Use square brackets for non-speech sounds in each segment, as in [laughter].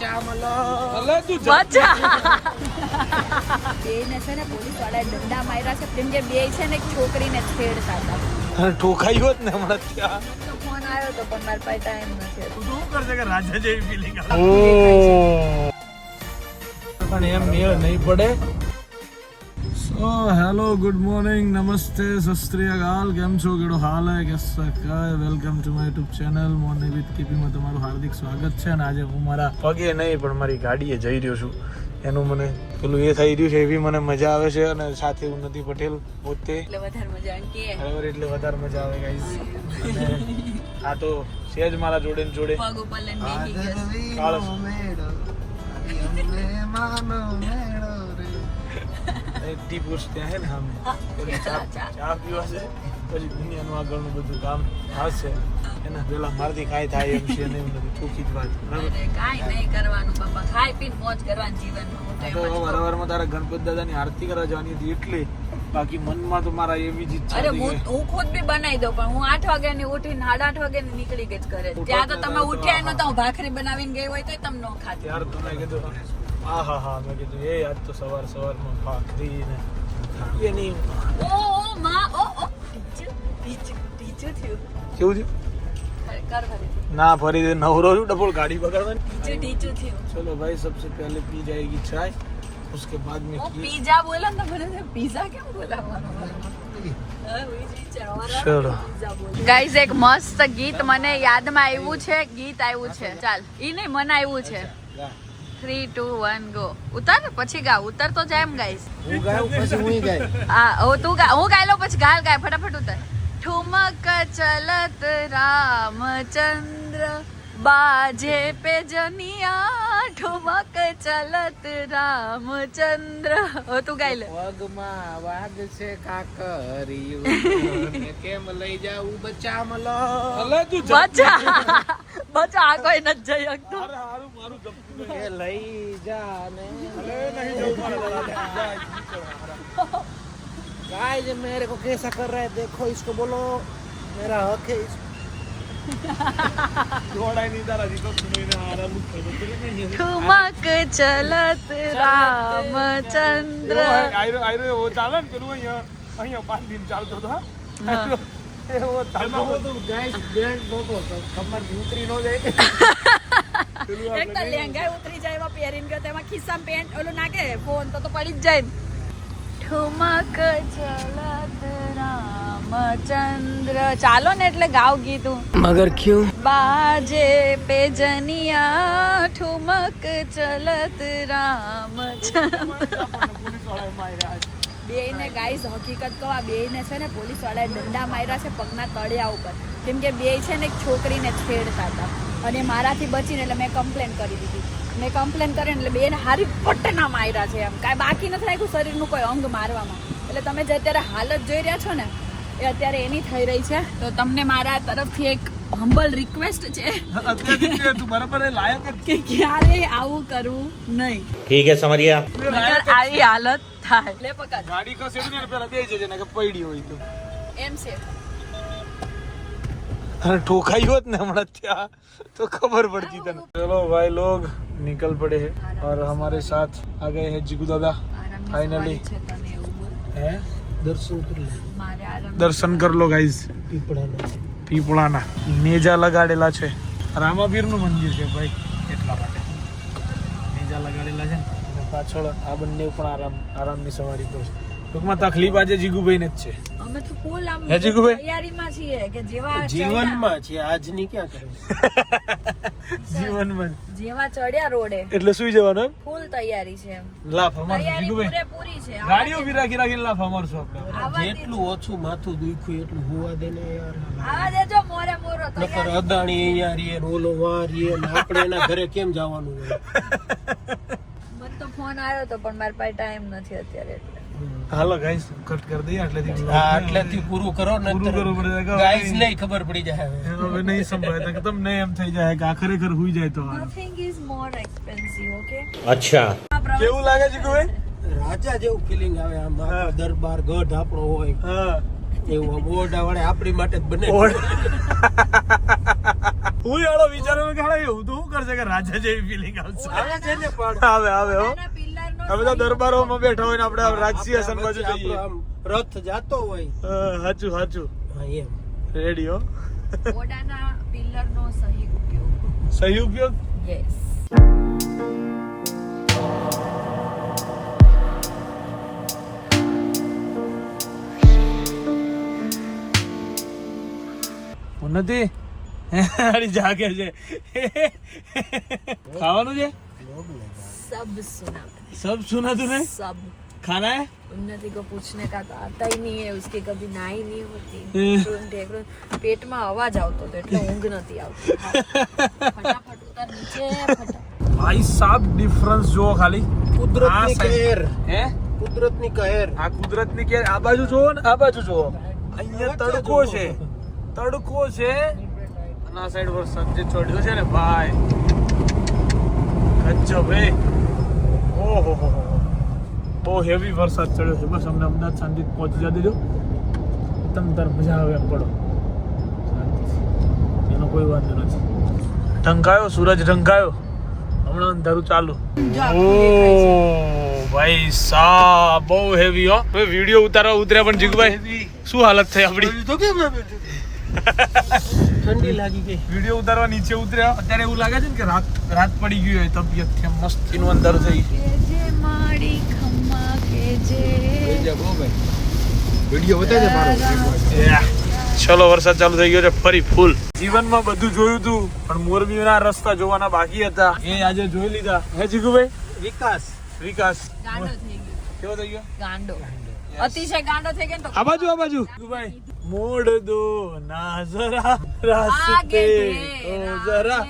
બચ્ચા મલો અલે તું બચ્ચા બેને છે ને પોલીસ વાળાએ દંડા માર્યા છે કેમ કે બે છે ને એક છોકરીને છેડતા હતા. ઠોકાઈ હોત ને હમણાં ત્યાં તો ફોન આવ્યો તો પણ મારી પાસે ટાઈમ નથી તું શું કરશે કે રાજા જેવી ફિલિંગ પણ એમ મેળ નહીં પડે. હેલો ગુડ મોર્નિંગ નમસ્તે સસ્ત્રીયકાલ કેમ છો કેડો હાલ હે કેસા કાય welcome to my YouTube channel morning with કીપીમાં તમારું હાર્દિક સ્વાગત છે અને આજે હું મારા પગે નહીં પણ મારી ગાડીએ જઈ રહ્યો છું. એનું મને પેલું એ થઈ રહ્યું છે એવી મને મજા આવે છે અને સાથે ઉન્નતિ પટેલ પોતે. એટલે વધારે મજા આવે કે. બરાબર એટલે વધારે મજા આવે ગાઈઝ આ તો છે જ મારા જોડે ને જોડે. પગ ઉપર લઈને બેસી ગયો કાળસ. ટી ત્યાં હે ને સામે. ચા પીવા છે. પછી દુનિયાનું આગળનું બધું કામ આવશે એના પેલા મારથી કાંઈ થાય એમ છે નહીં બધું ટૂંકી જ વાત. કાંઈ નહીં કરવાનું બાપા. ખાઈ પીને મોજ કરવાનું જીવનમાં. તો તારા ગણપત દાદાની આરતી કરવા જવાની હતી એટલે બાકી મનમાં તો મારા એવી જ ઈચ્છા અરે હું હું ખુદ બી બનાવી દઉં પણ હું આઠ વાગ્યા ની ઉઠીને સાડા આઠ વાગ્યા ની નીકળી ગઈ જ ઘરે. ત્યાં તો તમે ઉઠ્યા નતા હું. ભાખરી બનાવીને ગઈ હોય તો તમને ન ખાતી કીધું હા હા હા મેં કીધું એ આજ તો સવાર સવારમાં ભાખરી ને એની ઓ ઓ માં ઓ ઓ ટીચર ટીચર ટીચર થયું કેવું થયું ખરેખર ખરેખર ના ફરી દે નવરો છું ડબલ ગાડી બગાડવાની ટીચર ટીચર થયું चलो भाई सबसे पहले पी जाएगी चाय उसके बाद में ઓ खीर પીઝા બોલા ને તો મને તો પીઝા કેમ બોલાવવાનો હા, હું જ વિચારવા ચલો પીઝા બોલ ગાઈઝ એક મસ્ત ગીત મને યાદમાં આવ્યું છે ગીત આવ્યું છે ચાલ ઈ નહીં મને આવ્યું છે થ્રી ટુ વન ગો ઉતાર પછી ગા ઉતર તો જેમ ગાઈશ. હું ગાયું પછી હું ગાય હા હવે તું ગા હું ગાઈ લઉં પછી ગાલ ગાય. ફટાફટ ઉતર. ઠુમક ચલત રામચંદ્ર. બાજે પે જનિયા ઠુમક ચલત રામચંદ્ર હવે તું ગાઈ લે પગમાં વાગ છે કાકરિયું [laughs] ને કેમ લઈ જાવું બચ્ચા મલો અલે તું બચા બચા આ કોઈ નથી જઈ શકતો હારું મારું ગપતું કે લઈ જા ને નહીં જવું મારા દાદા गाइस मेरे को कैसा कर रहा है देखो इसको बोलो मेरा हक है इसको દોડાય નહીં તારા દીકરો સુનીને આરામ જ થયો તો નહીં ઠુમક ચલત રામચંદ્ર આયરો આયરો એવો ચાલે ને પેલું અહીંયા અહીંયા પાંચ દિન ચાલતો હતો હા? આયરો એવો ચાલતો હતો. गाइस बैंड बोको कमर उतरी नो जाए પેલું એક તો લેંઘા ઉતરી જાય એમાં પહેરીને ગયો તેમાં ખિસ્સામાં પેન્ટ ઓલું નાખે ફોન તો તો પડી જ જાય ને. ઠુમક ચલત રામચંદ્ર. ચાલો ને એટલે ગાવ ગીતું મગર ક્યું? બાજે પે જનિયા ઠુમક ચલત રામચંદ્ર. બેયને ગાઈઝ હકીકત કહો આ બેયને છે ને પોલીસ વાળાએ દંડા માર્યા છે પગના તળિયા ઉપર. કેમ કે બે છે ને એક છોકરીને છેડતા હતા. અને મારાથી બચીને એટલે મેં કમ્પ્લેન કરી દીધી. મેં કમ્પ્લેન કરી એટલે બેને હારી પટ્ટના માર્યા છે એમ. કાંઈ બાકી નથી રાખ્યું શરીરનું કોઈ અંગ મારવામાં. એટલે તમે જે અત્યારે હાલત જોઈ રહ્યા છો ને એ અત્યારે એની થઈ રહી છે તો તમને મારા તરફથી એક હમ્બલ રિક્વેસ્ટ છે અત્યારથી તું બરાબર એ લાયક જ કે ક્યારે આવું કરવું નહીં ठीक है समझ गया નકર આવી હાલત થાય લે પકડ ગાડી ખસેડી ને પેલા બે જજે ને કે પડી હોય તો એમ છે અને ઠોકાઈ હોત ને હમણાં ત્યાં तो खबर पड़ती तने चलो भाई लोग निकल पड़े हैं और हमारे साथ आ गए हैं जीगू दादा આરામની Finally. સવારી છે તને એવું બોલ. हैं દર્શન કરી લો. ગાઈઝ પીપળાના. પીપળાના. મેજા લગાડેલા છે. રામાપીરનું મંદિર છે ભાઈ એટલા માટે. મેજા લગાડેલા છે ને. પાછળ આ બંને પણ આરામ આરામની સવારી કરશે ટૂંકમાં તકલીફ આજે જીગુભાઈને જ છે. અમે તો ફૂલ આમ હે જીગુભાઈ? તૈયારીમાં છીએ કે જેવા જીવનમાં છે આજની ક્યાં કરે? [laughs] જીવનમાં. જેવા ચડ્યા રોડે. એટલે સુઈ જવાનું ફૂલ તૈયારી છે એમ. લાફ અમાર તૈયારી જીગુભાઈ. પૂરી છે. ગાડીઓ ઊભી રાખી રાખીને લાફ અમાર આપણે જેટલું ઓછું માથું દુખ્યું એટલું હોવા દે ને યાર. આવા દેજો મોરે મોરો નકર અદાણી અહીંયા રીએ રોલો ઓલો વાં રહીએ ને આપણે એના ઘરે કેમ જવાનું હોય? મને તો ફોન આવ્યો તો પણ મારી પાસે ટાઈમ નથી અત્યારે એટલે. હાલો ગાઈસ કટ કરી દઈએ આટલેથી આટલેથી પૂરું કરો ને પૂરું કરવું પડે ગાઈસ નહીં ખબર પડી જાય હવે. નહીં સંભળાય કે તમને એમ થઈ જાય કે આ ખરેખર હુઈ જાય તો nothing is more expensive okay અચ્છા. કેવું લાગે છે કોઈ રાજા જેવું ફીલિંગ આવે આમ દરબાર ગઢ આપણો હોય. એવું ઓરડા વાળે આપણી માટે જ બને. હું એળો વિચારો કે હાડે એવું તો શું કરશે કે રાજા જેવી ફીલિંગ આવશે? આવે આવે આવે હો. અમે તો દરબારોમાં બેઠા હોય ને આપણે રાજસિંહાસન બાજુ જઈએ. રથ જાતો હોય. હાચું હાચું. રેડિયો સહી ઉપયોગ. નથી આડી જાગે છે. ખાવાનું છે? સબ સુના. તું ને सब ખાના है उन्नति को पूछने का तो आता ही नहीं है उसकी कभी नाई नहीं होती हम्म। तो देख लो પેટમાં અવાજ આવતો હતો એટલે ઊંઘ નથી આવતી ફટાફટ ઉતાર નીચે ફટાફટ ભાઈ સાબ ડિફરન્સ જુઓ ખાલી કુદરતની આ side- કહેર હે કુદરતની કહેર આ કુદરતની કે આ બાજુ જુઓ ને આ બાજુ જુઓ અહીંયા તડકો છે તડકો છે અને આ સાઈડ વરસાદ જે ચડ્યો છે ને ભાઈ ગજબ હે ઓહો હો હો બહુ હેવી વરસાદ ચડ્યો છે. બસ અમને અમદાવાદ શાંતિ પહોંચી જવા દેજો. તમ તાર મજા આવે એમ પડો. એનો કોઈ વાંધો નથી. ઢંકાયો સૂરજ ઢંકાયો. હમણાં અંધારું ચાલુ. ઓ ભાઈ સા બહુ હેવી હો. હવે વીડિયો ઉતારવા ઉતર્યા પણ જીગભાઈ શું હાલત થઈ આપણી? તો કેમ ઠંડી લાગી ગઈ. વીડિયો ઉતારવા નીચે ઉતર્યા. અત્યારે એવું લાગે છે ને કે રાત રાત પડી ગઈ હોય તબિયત મસ્ત એનું અંદર થઈ ચલો વરસાદ ચાલુ થઈ ગયો છે ફરી ફૂલ જીવનમાં બધું જોયું હતું પણ મોરબીના રસ્તા જોવાના બાકી હતા. એ આજે જોઈ લીધા. હે જીગુભાઈ વિકાસ. વિકાસ. ગાંડો થઈ ગયો. કેવો થઈ ગયો? ગાંડો. અતિશય ગાંડો થઈ ગયો આ બાજુ આ બાજુ. જીગુભાઈ મોડ દો ના જરા રાસ્તે ઓ જરા.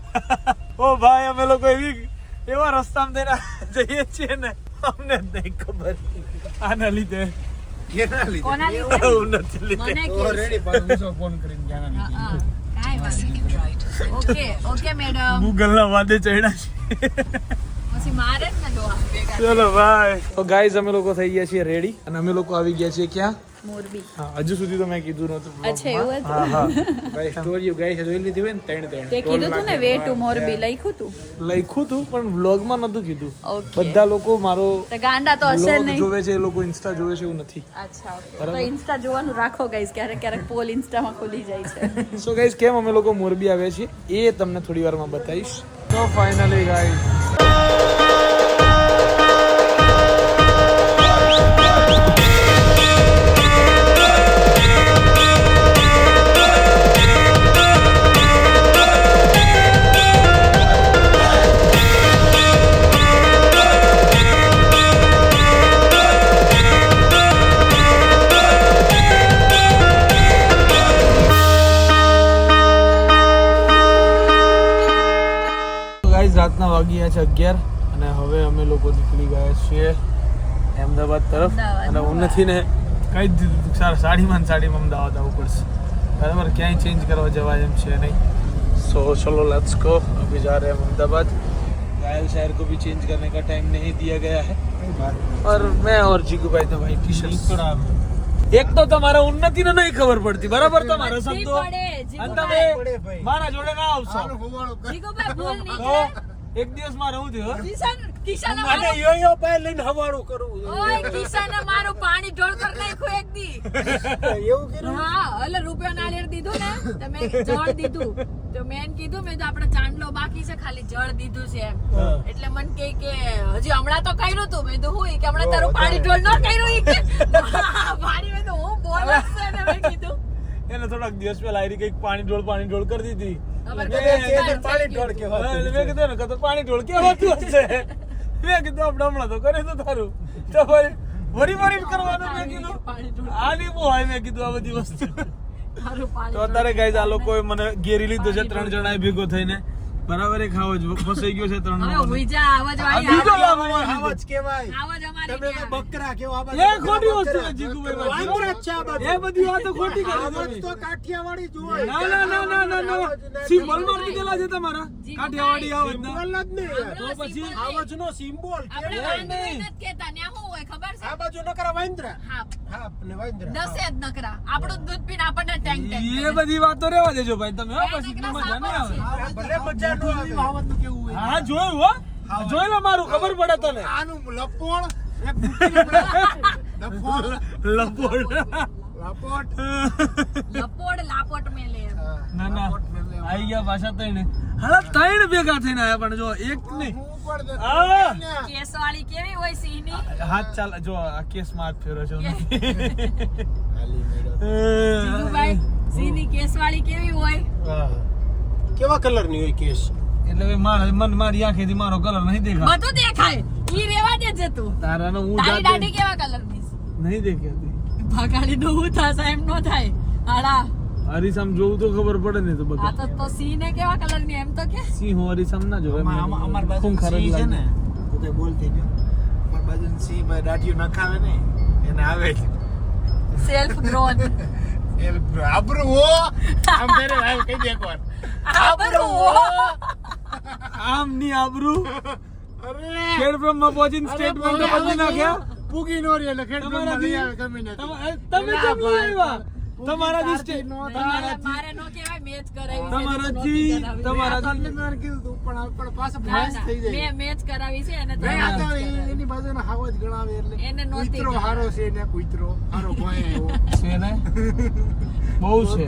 [laughs] ઓ ભાઈ અમે લોકો એવી એવા રસ્તામાં જઈએ છીએ ને. અમને નહીં ખબર. આના લીધે. કેના લીધે? એવું નથી લીધે. ફોન કરીને જાણા. ઓકે ઓકે મેડમ ગૂગલ ના વાદે ચડ્યા છે. ચલો ભાઈ તો ગાઈઝ અમે લોકો થઈ ગયા છીએ રેડી અને અમે લોકો આવી ગયા છીએ ક્યાં? મોરબી. હા હજુ સુધી તો મેં કીધું નતું અચ્છા એવું હા હા. ભાઈ સ્ટોરીઓ ગાઈ જોઈ લીધી હોય ને ત્રણ ત્રણ. તે કીધું તું ને વે ટુ મોરબી લખ્યું તું? લખ્યું હતું પણ વ્લોગમાં નતું કીધું. બધા લોકો મારો ગાંડા તો હશે નહીં. જોવે છે એ લોકો ઇન્સ્ટા જોવે છે એવું નથી. અચ્છા તો ઇન્સ્ટા જોવાનું રાખો ગાઈઝ ક્યારેક ક્યારેક પોલ ઇન્સ્ટામાં ખુલી જાય છે. [laughs] સો ગાઈઝ કેમ અમે લોકો મોરબી આવ્યા છીએ? એ તમને થોડી વારમાં બતાવીશ. તો ફાઇનલી ગાઈઝ ગાઈઝ વાગી વાગ્યા છે અગિયાર. હવે અમે લોકો નીકળી ગયા છીએ અમદાવાદ તરફ. અને હું નથી ને કહી જ દીધું સારા સાડીમાં સાડીમાં અમદાવાદ આવવું પડશે. બરાબર? ક્યાંય ચેન્જ કરવા જવાય એમ છે નહીં. સો ચલો લેટ્સ ગો અભી જા રહે અમદાવાદ. गायल शहर को भी चेंज करने का टाइम नहीं दिया गया है और मैं और जीगू भाई तो भाई टी शर्ट એક તો તમારા ઉન્નતિ ને નહીં ખબર પડતી. બરાબર તમારા શબ્દો? મારા જોડે ના આવશો. એક દિવસમાં રહું છું હો. કિશન યોયો પાય લઈને હવાડું કરું. ઓય કિશન મારું પાણી ઢોળ કર નાખ્યું એક દી. એવું કર્યું? હા એટલે રૂપિયા નાળિયેર દીધું ને. તો મેં જળ દીધું. તો મેં કીધું મેં તો આપણે ચાંદલો બાકી છે ખાલી જળ દીધું છે એટલે મન કે કે હજી હમણાં તો કર્યું તું. મેં તો હું કે હમણાં તારું પાણી ઢોળ ન કર્યું. ઈ કે. પાણી મેં તો હું બોલસ છે ને મેં કીધું. એને થોડાક દિવસ પહેલા આયરી કંઈક પાણી ઢોળ પાણી ઢોળ કરી દીધી. પાણી ઢોળ કેવા મેં કીધું ને પાણી ઢોળ કેવાતું હશે. મેં કીધું આપણે હમણાં તો કરે તો તારું તો ફરી વરી વરી કરવાનું મેં કીધું. આની બહુ હોય મેં કીધું આ બધી વસ્તુ. તો અત્યારે ગાઈઝ આ લોકોએ મને ઘેરી લીધો છે ત્રણ જણાએ ભેગો થઈને. બરાબર એક ખાવો જ ફસાઈ ગયો છે ત્રણ હવે ઉઈજા આવાજ વાળી બીજો આવાજ લાભ આવાજ કેવાય આવાજ અમારી તમે બકરા કેવો આવાજ એ ખોટી વસ્તુ છે જીતુભાઈ જ છે આ બાજુ. એ બધી વાતો ખોટી કરી આવાજ તો કાઠિયાવાડી જ ના ના ના ના ના ના. સિમ્બોલ માર નીકળા છે તમારા. કાઠિયાવાડી આવાજ ના. સિમ્બોલ જ નહીં. તો પછી આવાજનો સિમ્બોલ આપણે નહીં. નથી કહેતા. ત્યાં શું હોય ખબર છે? આ બાજુ નકરા વાંદરા હા. હા ને વાંદરા દસે જ નકરા આપણું દૂધ પીને આપણને ટેન્ક ટેન્ક એ બધી વાતો રેવા દેજો ભાઈ તમે હો, પછી મજા ના આવે. ભલે મજા નું આવે. આવાજનું કેવું હોય. હા જોયું હો? જોઈ લો મારું ખબર પડે તને. આનું લપોણ [laughs] લપોણ. લપોણ. લપોડ લપોટ. લપોડ લાપોટ મેલે હા, ના ના. આઈ ગયા પાછા તઈને હાલા ત્રણ ભેગા થઈને આયા પણ જો એક નહીં. હું પણ તો- આ! કેસવાળી કેવી હોય સિંહની હાથ ચાલ જો આ કેસમાં હાથ ફેરો છો [laughs] હાલી મેળો. જીગુભાઈ સિંહની કેવી હોય? હા. કેવા કલરની હોય કેસ? એટલે મારા મન મારી આંખેથી મારો કલર નહીં દેખાય. બધું દેખાય. ઈ રેવા દે હું તારી દાઢી કેવા કલરની નહીં દેખાતી. ભગાડી નું એમ નો થાય. હાડા હરીસામ જોવું તો ખબર પડે ને તો આ બધા તો તો સિંહ ને કેવા કલરની એમ તો કે? સિંહ હરીસામ ના જોવે. અમાર- બાજુ સિંહ છે. ને બધે બોલતી જો અમાર બાજુ સિંહ ભાઈ દાઢીઓ નખાવે ને એને આવે. સેલ્ફ ગ્રોન એ આબરૂ હો! આમ મેરે ભાઈ કહી દે એકવાર. આમ ની આબરૂ. [laughs] અરે! ખેડ બ્રહ્મા પહોંચીને સ્ટેટમેન્ટ બદલી નાખ્યા. પૂગી નો રે એટલે ખેડ બ્રહ્મા લઈ આવે ગમે તમે તમે કેમ આવ્યા? તમારાથી સ્ટે- મારે નો કહેવાય મેચ કરાવી નહોતી કરાવી. તમારાથી એટલે મેં કીધું તું પણ પણ પાછો ના, ભેંસ થઈ જાય. મેં મેચ કરાવી છે અને નહીં, આ તો તમારે એની બાજુનો હાવ જ ગણાવે એટલે એને નો કૂતરો હારો છે ને કુતરો હારો ભાઈ એવો. છે ને? બહુ છે.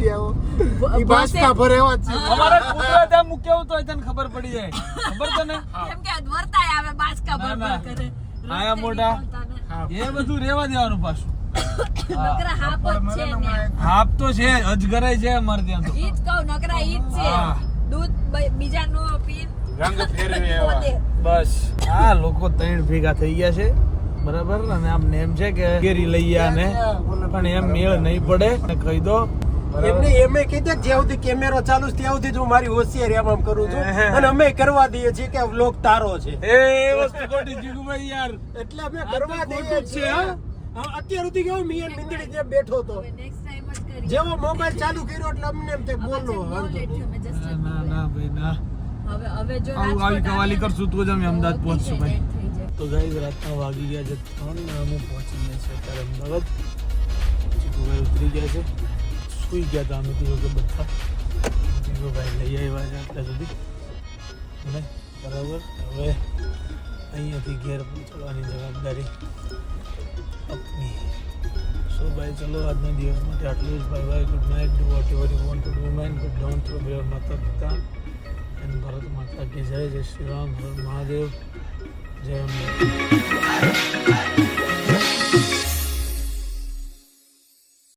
ઈ બાસકા ભરે એવો છે. અમારા કૂતરા ત્યાં મૂક્યા તો તને ખબર પડી જાય. ખબર તને? કેમ કે વર્તાય આવે બાચકા ના, ભર ભર કરે. આયા મોટા. ને. એ બધું રેવા દેવાનું પાછું. [coughs] નકરા હાપ જ છે ને હાપ તો છે અજગરાય છે અમારે ત્યાં તો. ઈજ કહું નકરા ઈજ છે. દૂધ બીજા નો પીન રંગ ફેરવે [laughs] બસ. આ લોકો ત્રણ ભેગા થઈ ગયા છે બરાબર? અને આમ નેમ છે કે કેરી લઈ ગયા ને. પણ એમ મેળ નહીં પડે. ને કહી દો. એમને એમે કીધું કે જ્યાં સુધી કેમેરો ચાલુ છે ત્યાં સુધી હું મારી હોશિયારી આમ આમ કરું છું. અને અમે કરવા દઈએ છીએ કે વ્લોગ તારો છે. એ વસ્તુ ખોટી જીગુભાઈ યાર. એટલે અમે કરવા દઈએ છે, છીએ હા? હા, અત્યાર સુધી કેવો મિયન મિંદડી જે બેઠો હતો. જેવો મોબાઈલ ચાલુ કર્યો એટલે અમને એમ તે. બોલો ના ના ભાઈ ના. હવે હવે જો આવું આવી કવાલી કરશું તો જ અમે અમદાવાદ પહોંચશું ભાઈ. તો ગાઈઝ રાતના વાગી ગયા છે ત્રણ ને અમે પહોંચી ગયા છે અત્યારે અમદાવાદ. ભાઈ ઉતરી ગયા છે. સુઈ ગયા હતા અમે તો કે બધા. ભાઈ લઈ આવ્યા છે અત્યાર સુધી. અને બરાબર? હવે અહીંયાથી ઘેર પહોંચવાની જવાબદારી આપની. સો ભાઈ, ચલો, આજના દિવસ માટે આટલું જ. Bye bye good night do whatever you want to do man good don't to your માતા પિતા એન્ડ ભારત માતા કી જય જય શ્રી રામ મહાદેવ જય અંબે